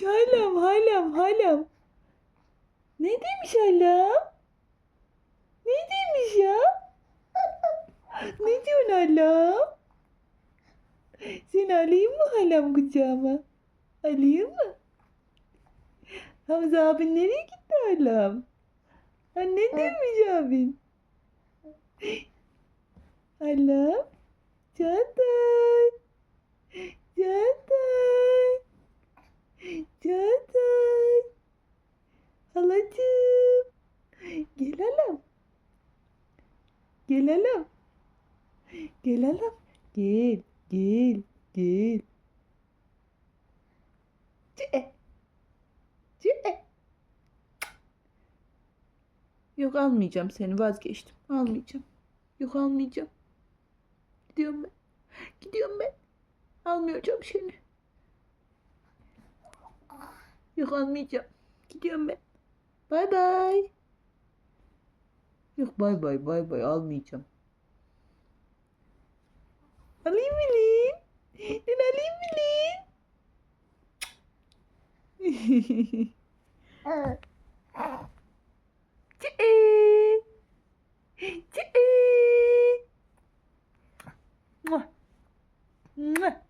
demiş halam halam halam? Ne demiş halam? Ne demiş ya? Ne diyorsun halam? Seni alayım mı halam kucağıma? Alayım mı? Hamza abin nereye gitti halam? Ha ne demiş abin? Halam? Çağatay. Çağatay. Çağatay. Halacığım. Gel halam. Gel halam. Gel. Gel. Gel. Çe. Çe. Yok almayacağım seni vazgeçtim. Almayacağım. Yok almayacağım. Gidiyorum ben. Gidiyorum ben. Almayacağım seni. Yok almayacağım. Gidiyorum ben. Bay bay. Yok bay bay bay bay almayacağım. Alayım mı lan? Lan alayım mı lan? Çiğ. Çiğ. Mwah. Mwah.